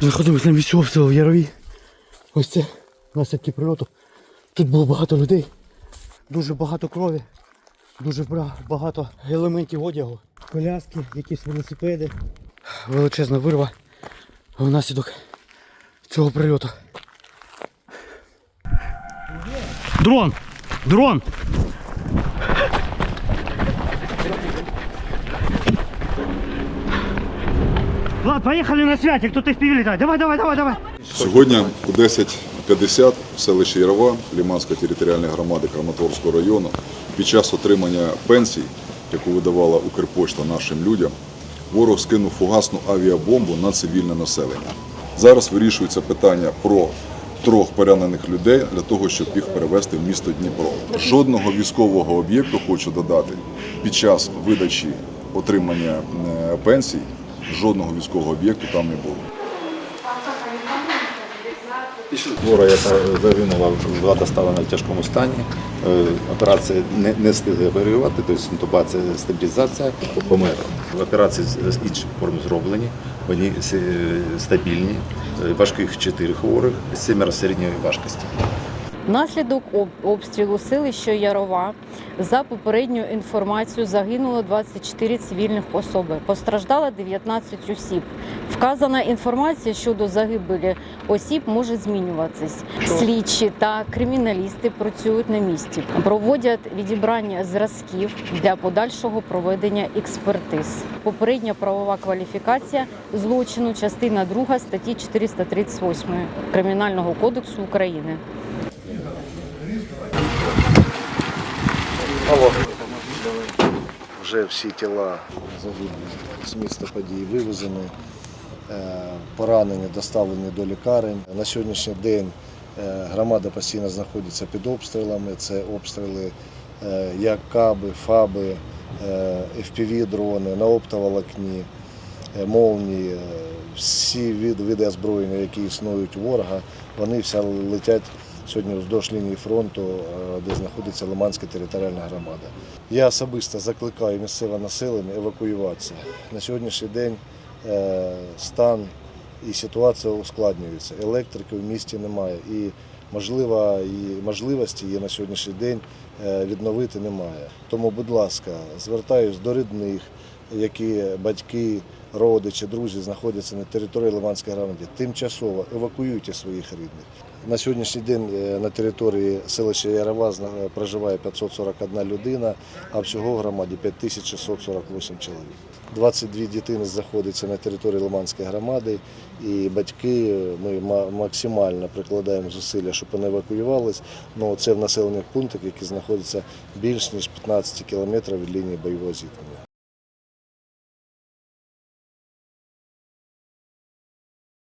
Знаходимося на місці обстрілу в Ярові. Ось це наслідки прильоту. Тут було багато людей, дуже багато крові, дуже багато елементів одягу, коляски, якісь велосипеди. Величезна вирва внаслідок цього прильоту. Дрон! Дрон! Влад, поехали на святик, тут FPV летает. Давай, давай, давай, давай. Сьогодні о 10.50 в селищі Ярова Ліманської територіальної громади Краматорського району під час отримання пенсій, яку видавала Укрпошта нашим людям, ворог скинув фугасну авіабомбу на цивільне населення. Зараз вирішується питання про трьох поранених людей для того, щоб їх перевезти в місто Дніпро. Жодного військового об'єкту хочу додати під час видачі отримання е, пенсій. Жодного військового об'єкту там не було. Хвора, яка загинула, була доставлена в тяжкому стані. Е, Операція не, не встигли оперувати, тобто інтубація, стабілізація, померла. Операції з інших форм зроблені, вони стабільні, Е, важких 4 хворих, семеро середньої важкості. Внаслідок об- обстрілу селища Ярова за попередньою інформацією загинуло 24 цивільних особи. Постраждало 19 осіб. Вказана інформація щодо загибелі осіб може змінюватись. Слідчі та криміналісти працюють на місці, проводять відібрання зразків для подальшого проведення експертиз. Попередня правова кваліфікація злочину, частина 2 статті 438 Кримінального кодексу України. Вже всі тіла загиблих з міста події вивезені, е, поранені, доставлені до лікарень. На сьогоднішній день е, громада постійно знаходиться під обстрілами. Це обстріли е, як каби, фаби, FPV-дрони, на оптоволокні, молнії. е, Всі види озброєння, які існують у ворога, вони всі летять сьогодні вздовж лінії фронту, е, де знаходиться Лиманська територіальна громада. Я особисто закликаю місцеве населення евакуюватися. На сьогоднішній день е, стан і ситуація ускладнюється. Електрики в місті немає і можлива, і можливості є на сьогоднішній день е, відновити немає. Тому, будь ласка, звертаюсь до рідних, які батьки, родичі, друзі знаходяться на території Лиманської громади. Тимчасово евакуюйте своїх рідних. На сьогоднішній день е, на території селища Ярова проживає 541 людина, а всього в громаді 5648 чоловік. 22 дитини знаходяться на території Лиманської громади, і батьки е, ми максимально прикладаємо зусилля, щоб вони евакуювались. Ну це в населених пунктах, які знаходяться більш ніж 15 кілометрів від лінії бойового зіткнення.